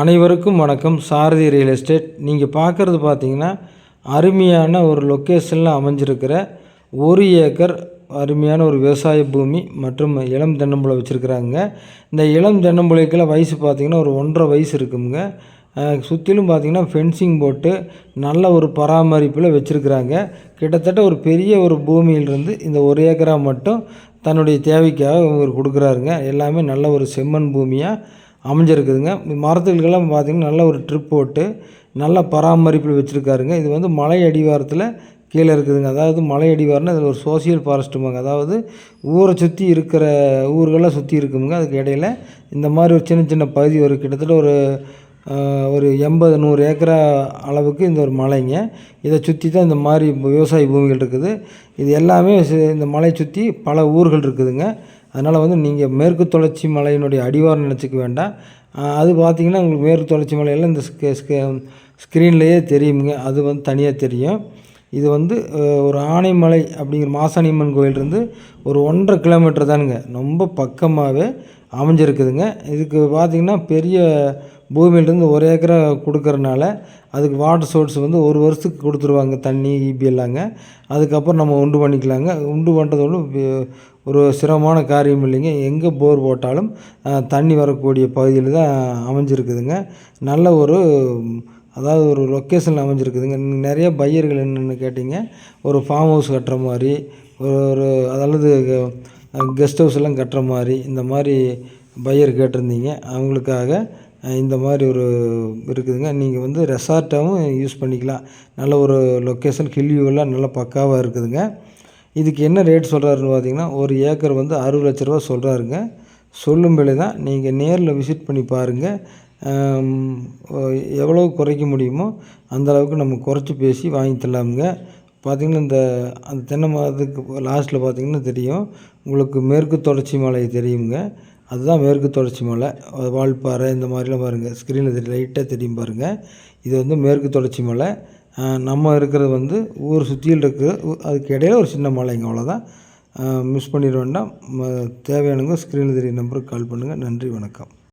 அனைவருக்கும் வணக்கம். Sarathi real estate. நீங்கள் பார்க்குறது பார்த்தீங்கன்னா அருமையான ஒரு லொக்கேஷனில் அமைஞ்சிருக்கிற ஒரு ஏக்கர் அருமையான ஒரு விவசாய பூமி மற்றும் இளம் தென்னம்புளை வச்சுருக்குறாங்க. இந்த இளம் தென்னம்புளைக்கெல்லாம் வயசு பார்த்திங்கன்னா ஒரு ஒன்றரை வயசு இருக்குங்க. சுற்றிலும் பார்த்திங்கன்னா ஃபென்சிங் போட்டு நல்ல ஒரு பராமரிப்பில் வச்சுருக்குறாங்க. கிட்டத்தட்ட ஒரு பெரிய ஒரு பூமியிலிருந்து இந்த ஒரு ஏக்கராக மட்டும் தன்னுடைய தேவைக்காக இவர் கொடுக்குறாருங்க. எல்லாமே நல்ல ஒரு செம்மண் பூமியாக அமைஞ்சிருக்குதுங்க. மரத்துகளுக்கெல்லாம் பார்த்திங்கன்னா நல்ல ஒரு ட்ரிப் போட்டு நல்ல பராமரிப்பில் வச்சுருக்காருங்க. இது வந்து மலை அடிவாரத்தில் கீழே இருக்குதுங்க. அதாவது மலை அடிவாரம்னா இதில் ஒரு சோசியல் ஃபாரஸ்ட்டுமாங்க அதாவது ஊரை சுற்றி இருக்கிற ஊர்களெலாம் சுற்றி இருக்குமுங்க. அதுக்கு இடையில இந்த மாதிரி ஒரு சின்ன சின்ன பகுதி ஒரு கிட்டத்தட்ட ஒரு ஒரு எண்பது நூறு ஏக்கரா அளவுக்கு இந்த ஒரு மலைங்க. இதை சுற்றி தான் இந்த மாதிரி விவசாய பூமிகள் இருக்குது. இது எல்லாமே இந்த மலையை சுற்றி பல ஊர்கள் இருக்குதுங்க. அதனால் வந்து நீங்கள் மேற்கு தொடர்ச்சி மலையினுடைய அடிவாரம் நினச்சிக்க வேண்டாம். அது பார்த்தீங்கன்னா உங்களுக்கு மேற்கு தொடர்ச்சி மலையெல்லாம் இந்த ஸ்க்ரீன்லேயே தெரியுங்க. அது வந்து தனியாக தெரியும். இது வந்து ஒரு ஆனைமலை அப்படிங்கிற மாசாணியம்மன் கோயிலிருந்து ஒரு ஒன்றரை கிலோமீட்டர் தானுங்க. ரொம்ப பக்கமாகவே அமைஞ்சிருக்குதுங்க. இதுக்கு பார்த்திங்கன்னா பெரிய பூமியிலேருந்து ஒரு ஏக்கரா கொடுக்கறனால அதுக்கு வாட்டர் சோர்ஸ் வந்து ஒரு வருஷத்துக்கு கொடுத்துருவாங்க தண்ணி ஈபி எல்லாங்க. அதுக்கப்புறம் நம்ம உண்டு பண்ணிக்கலாங்க. உண்டு பண்ணுறதோடு ஒரு சிரமமான காரியம் இல்லைங்க. எங்கே போர் போட்டாலும் தண்ணி வரக்கூடிய பகுதியில் தான் அமைஞ்சிருக்குதுங்க. நல்ல ஒரு அதாவது ஒரு லொக்கேஷனில் அமைஞ்சிருக்குதுங்க. நிறைய பையர்கள் என்னென்னு கேட்டிங்க. ஒரு ஃபார்ம் ஹவுஸ் கட்டுற மாதிரி ஒரு ஒரு அதாவது கெஸ்ட் ஹவுஸ் எல்லாம் கட்டுற மாதிரி இந்த மாதிரி பையர் கேட்டிருந்தீங்க. அவங்களுக்காக இந்த மாதிரி ஒரு இருக்குதுங்க. நீங்கள் வந்து ரெசார்ட்டாகவும் யூஸ் பண்ணிக்கலாம். நல்ல ஒரு லொக்கேஷன் ஹில் வியூவெல்லாம் நல்லா பக்காவாக இருக்குதுங்க. இதுக்கு என்ன ரேட் சொல்கிறாருன்னு பார்த்தீங்கன்னா ஒரு ஏக்கர் வந்து அறுபது லட்ச ரூபா சொல்கிறாருங்க சொல்லும் விலை தான் நீங்கள் நேரில் விசிட் பண்ணி பாருங்கள் எவ்வளோ குறைக்க முடியுமோ அந்த அளவுக்கு நம்ம குறைச்சி பேசி வாங்கி தரலாமுங்க பார்த்திங்கன்னா இந்த அந்த தென்னை மரத்துக்கு லாஸ்ட்டில் பார்த்திங்கன்னா தெரியும். உங்களுக்கு மேற்கு தொடர்ச்சி மலை தெரியுங்க. அதுதான் மேற்கு தொடர்ச்சி மலை. வால்பாறை இந்த மாதிரிலாம் பாருங்கள் ஸ்க்ரீனில் தெரியும். லைட்டாக தெரியும் பாருங்கள் இது வந்து மேற்கு தொடர்ச்சி மலை. நம்ம இருக்கிறது வந்து ஊர் சுற்றியில் இருக்கிற அதுக்கு இடையில ஒரு சின்ன மலைங்க அவ்வளோதான் மிஸ் பண்ணிட வேண்டாம். ம- தேவையானவங்க ஸ்க்ரீனில் தெரிய நம்பருக்கு கால் பண்ணுங்கள் நன்றி வணக்கம்.